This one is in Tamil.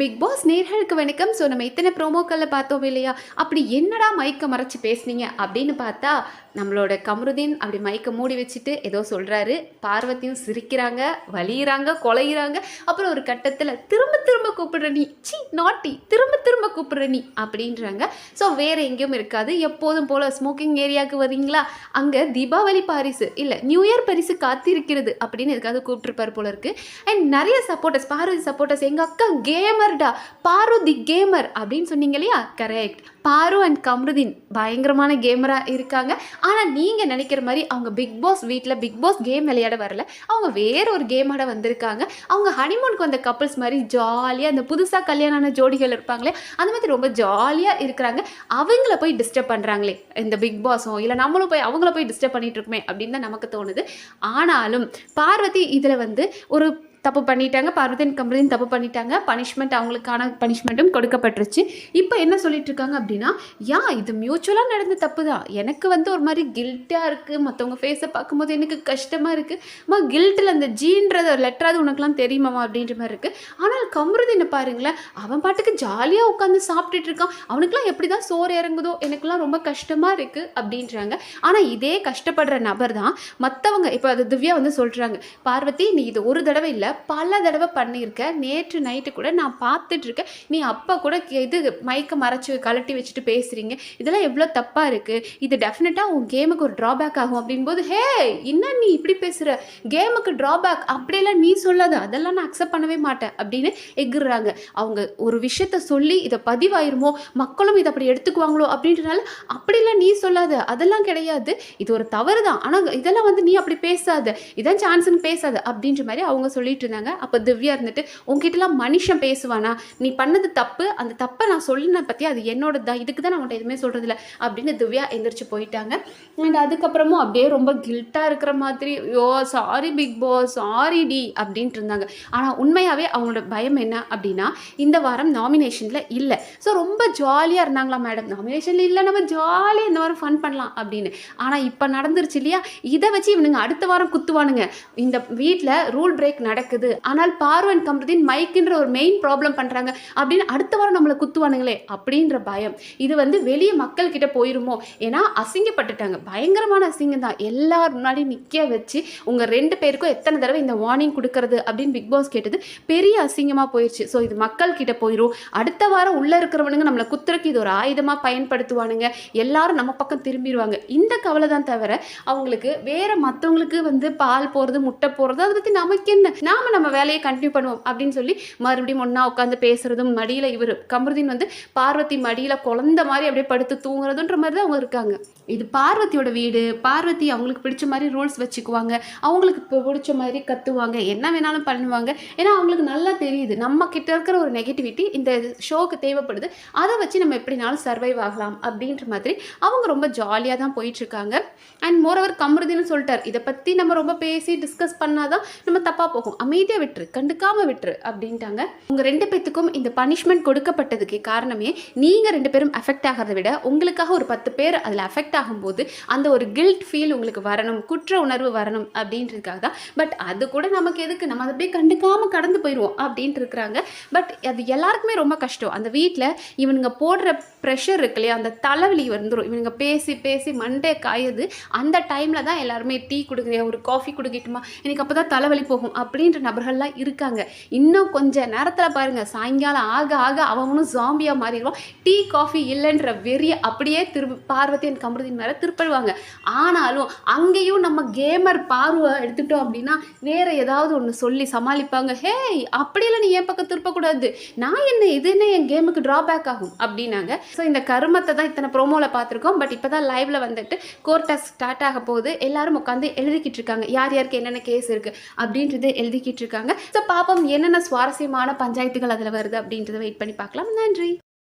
பிக் பாஸ் நேர்களுக்கு வணக்கம். ஸோ நம்ம இத்தனை ப்ரோமோக்களில் பார்த்தோம் இல்லையா? அப்படி என்னடா மைக்கை மறைச்சி பேசுனீங்க? அப்படின்னு பார்த்தா நம்மளோட கமருதீன் அப்படி மைக்கை மூடி வச்சுட்டு ஏதோ சொல்கிறாரு பார்வதியும் சிரிக்கிறாங்க வலியுறாங்க கொலையிறாங்க. அப்புறம் ஒரு கட்டத்தில் திரும்ப திரும்ப கூப்பிடுற நீ சி நாட்டி திரும்ப திரும்ப கூப்பிடுற நீ அப்படின்றாங்க. ஸோ வேறு எங்கேயும் இருக்காது. எப்போதும் போல் ஸ்மோக்கிங் ஏரியாவுக்கு வரீங்களா அங்கே தீபாவளி பாரிசு இல்லை நியூ இயர் பரிசு காத்திருக்கிறது அப்படின்னு எதுக்காவது கூப்பிட்டுருப்பார் போல இருக்குது அண்ட் நிறைய சப்போர்ட்டர்ஸ் பார்வதி சப்போர்ட்டர்ஸ் எங்கள் அக்கா கேமர் கேமர்டா? பாரு தி கேமர் அப்படின்னு சொன்னீங்க இல்லையா? கரெக்ட் பாரு அண்ட் கமருதீன் பயங்கரமான கேமராக இருக்காங்க. ஆனால் நீங்கள் நினைக்கிற மாதிரி அவங்க பிக் பாஸ் வீட்டில் பிக் பாஸ் கேம் விளையாட வரல. அவங்க வேற ஒரு கேமோட வந்திருக்காங்க. அவங்க ஹனிமூனுக்கு வந்த கப்புள்ஸ் மாதிரி ஜாலியாக அந்த புதுசாக கல்யாணம் ஆன ஜோடிகள் இருப்பாங்களே அந்த மாதிரி ரொம்ப ஜாலியாக இருக்கிறாங்க. அவங்கள போய் டிஸ்டர்ப் பண்ணுறாங்களே இந்த பிக் பாஸும் இல்லை நம்மளும் போய் அவங்கள போய் டிஸ்டர்ப் பண்ணிட்டு இருக்குமே அப்படின்னு தான் நமக்கு தோணுது. ஆனாலும் பார்வதி இதில் வந்து ஒரு தப்பு பண்ணிட்டாங்க பார்வதியின் கம்பளின் தப்பு பண்ணிட்டாங்க பனிஷ்மெண்ட் அவங்களுக்கான பனிஷ்மெண்ட்டும் கொடுக்கப்பட்டுருச்சு. இப்போ என்ன சொல்லிட்டு இருக்காங்க அப்படின்னா யா இது மியூச்சுவலாக நடந்த தப்பு தான் எனக்கு வந்து ஒரு மாதிரி கில்ட்டாக இருக்குது மற்றவங்க ஃபேஸை பார்க்கும்போது எனக்கு கஷ்டமாக இருக்குது மா கில்ட்டில் அந்த ஜீன்றத லெட்டராது உனக்குலாம் தெரியுமாமா அப்படின்ற மாதிரி இருக்குது ஆனால் கமருதினை பாருங்களேன் அவன் பாட்டுக்கு ஜாலியாக உட்காந்து சாப்பிட்டுட்டு இருக்கான் அவனுக்குலாம் எப்படி தான் சோறு இறங்குதோ எனக்குலாம் ரொம்ப கஷ்டமாக இருக்குது அப்படின்றாங்க. ஆனால் இதே கஷ்டப்படுற நபர் தான் மற்றவங்க இப்போ அது திவ்யா வந்து சொல்கிறாங்க பார்வதி நீ இது ஒரு தடவை இல்லை பல தடவை பண்ணியிருக்க. நேற்று நைட்டு கூட நான் பார்த்துட்ருக்கேன். நீ அப்போ கூட இது மைக்கை மறைச்சி கழட்டி வச்சுட்டு பேசுகிறீங்க இதெல்லாம் எவ்வளோ தப்பாக இருக்குது இது டெஃபினட்டாக உன் கேமுக்கு ஒரு ட்ராபேக் ஆகும் அப்படின்போது ஹே என்ன நீ இப்படி பேசுகிற கேமுக்கு ட்ராபேக் அப்படியெல்லாம் நீ சொல்லாத. அதெல்லாம் நான் அக்செப்ட் பண்ணவே மாட்டேன் அப்படின்னு எகுறாங்க அவங்க ஒரு விஷயத்த சொல்லி இதை பதிவாயிருமோ? மக்களும் இதை அப்படி எடுத்துக்குவாங்களோ? அப்படின்றனால அப்படிலாம் நீ சொல்லாத. அதெல்லாம் கிடையாது. இது ஒரு தவறு தான் ஆனால் இதெல்லாம் வந்து நீ அப்படி பேசாத. இதான் சான்ஸ்னு பேசாத. அப்படின்ற மாதிரி அவங்க சொல்லிட்டு இருந்தாங்க அப்போ திவ்யா இருந்துட்டு உங்ககிட்டலாம் மனுஷன் பேசுவானா? நீ பண்ணது தப்பு. அந்த தப்பை நான் சொல்லின பற்றி அது என்னோட தான். இதுக்கு தான் நான் உன்ட்ட எதுவுமே சொல்கிறதில்ல அப்படின்னு திவ்யா எந்திரிச்சு போயிட்டாங்க. அண்ட் அதுக்கப்புறமும் அப்படியே ரொம்ப கில்ட்டாக இருக்கிற மாதிரி யோ சாரி பிக் பாஸ் சாரி டி. அப்படின்ட்டு இருந்தாங்க. ஆனால் உண்மையாகவே அவங்களோட பயம் என்ன அப்படின்னா இந்த வாரம் நாமினேஷனில் இல்லை. ஸோ ரொம்ப ஜாலியாக இருந்தாங்களா மேடம் நாமினேஷனில் இல்லை நம்ம ஜாலியாக இந்த வாரம் ஃபன் பண்ணலாம் அப்படின்னு. ஆனால் இப்போ நடந்துருச்சு இல்லையா? இதை வச்சு இவனுங்க அடுத்த வாரம் குத்துவானுங்க. இந்த வீட்டில் ரூல் பிரேக் நடக்குது. ஆனால் பார்வன் கம்ருதீன் மைக்குன்ற ஒரு மெயின் ப்ராப்ளம் பண்ணுறாங்க அப்படின்னு அடுத்த வாரம் நம்மளை குத்துவானுங்களே அப்படின்ற பயம். இது வந்து வெளியே மக்கள் கிட்ட போயிருமோ? ஏன்னா அசிங்கப்பட்டுட்டாங்க. பயங்கரமான அசிங்கம் தான். எல்லார் முன்னாடி நிற்க வச்சு உங்கள் ரெண்டு பேருக்கும் எத்தனை தடவை இந்த வார்னிங் கொடுக்கறது அப்படின்னு பிக் பாஸ் கேட்டது பெரிய அசிங்கமாக போயிடுச்சு ஸோ இது மக்கள் கிட்ட போயிடும் அடுத்த வாரம் உள்ளே இருக்கிறவனுங்க நம்மளை குத்துறக்கு இது ஒரு ஆயுதமாக பயன்படுத்துவானுங்க. எல்லாரும் நம்ம பக்கம் திரும்பிடுவாங்க இந்த கவலை தான் தவிர அவங்களுக்கு வேற மற்றவங்களுக்கு வந்து பால் போகிறது முட்டை போகிறது அதை பற்றி நமக்கு என்ன? நாம் நம்ம வேலையை கண்டினியூ பண்ணுவோம் அப்படின்னு சொல்லி மறுபடியும் ஒன்றா உட்காந்து பேசுறதும் மடியில் இவர் கமருதீன் வந்து பார்வதி மடியில் குழந்த மாதிரி அப்படியே படுத்து தூங்குறதுன்ற மாதிரி தான் அவங்க இருக்காங்க. இது பார்வதியோட வீடு. பார்வதி அவங்களுக்கு பிடிச்ச மாதிரி ரூல்ஸ் வச்சுக்குவாங்க. அவங்களுக்கு இப்போ பிடிச்ச மாதிரி கத்துவாங்க. என்ன வேணாலும் பண்ணுவாங்க. ஏன்னா அவங்களுக்கு நல்லா தெரியுது. நம்ம கிட்ட இருக்கிற ஒரு நெகட்டிவிட்டி இந்த ஷோக்கு தேவைப்படுது. அதை வச்சு நம்ம எப்படினாலும் சர்வைவ் ஆகலாம் அப்படின்ற மாதிரி அவங்க ரொம்ப ஜாலியாக தான் போயிட்டு இருக்காங்க அண்ட் மோரவர் கமருதின்னு சொல்லிட்டார். இதை பற்றி நம்ம ரொம்ப பேசி டிஸ்கஸ் பண்ணாதான் நம்ம தப்பாக போகும். அமைதியாக விட்டுரு கண்டுக்காமல் விட்டுரு அப்படின்ட்டாங்க. உங்கள் ரெண்டு பேத்துக்கும் இந்த பனிஷ்மெண்ட் கொடுக்கப்பட்டதுக்கு காரணமே நீங்கள் ரெண்டு பேரும் அஃபெக்ட் ஆகிறத விட உங்களுக்காக ஒரு பத்து பேர் அதில் அஃபெக்ட் ஆகும்போது அந்த ஒரு கில்ட் ஃபீல் உங்களுக்கு வரணும் குற்ற உணர்வு வரணும் அப்படின்றதுக்காக தான். பட் அது கூட நமக்கு எதுக்கு? நம்ம அதை அப்படியே கண்டுக்காமல் கடந்து போயிடுவோம் அப்படின்ட்டு இருக்கிறாங்க பட் அது எல்லாருக்குமே ரொம்ப கஷ்டம். அந்த வீட்டில் இவனுங்க போடுற ப்ரெஷர் இருக்கு இல்லையா? அந்த தலைவலி வந்துடும் இவனுங்க பேசி பேசி மண்டே காயுது. அந்த டைமில் தான் எல்லாருமே டீ கொடுக்குறியா ஒரு காஃபி கொடுக்கட்டுமா? எனக்கு அப்போ தான் தலைவலி போகும் அப்படின்ற நபர்கள்லாம் இருக்காங்க. இன்னும் கொஞ்ச நேரத்தில் பாருங்கள் சாயங்காலம் ஆக ஆக அவனும் ஜாம்பியாக மாறிடுவான் டீ காஃபி இல்லைன்ற வெறிய அப்படியே திரும்ப பார்வதி அண்ட் கமருதின் மேலே திருப்பிடுவாங்க ஆனாலும் அங்கேயும் நம்ம கேமர் பார்வை எடுத்துட்டோம் அப்படின்னா வேற ஏதாவது ஒன்று சொல்லி சமாளிப்பாங்க. ஹேய் அப்படியெல்லாம் நீ என் பக்கம் திருப்பக்கூடாது. நான் என்ன இது என்ன என் கேமுக்கு ட்ராபேக் ஆகும்? அப்படின்னாங்க. ஸோ இந்த கருமத்தை தான் இத்தனை ப்ரோமோவில் பார்த்துருக்கோம். பட் இப்போ தான் லைவ்ல வந்துட்டு கோர்ட்டஸ் ஸ்டார்ட் ஆக போகுது. எல்லாரும் உட்காந்து எழுதிக்கிட்டு இருக்காங்க. யார் யாருக்கு என்னென்ன கேஸ் இருக்குது அப்படின்றது எழுதிக்கிட்டு இருக்காங்க. ஸோ பாப்போம் என்னென்ன சுவாரஸ்யமான பஞ்சாயத்துகள் அதில் வருது அப்படின்றத வெயிட் பண்ணி பார்க்கலாம். நன்றி.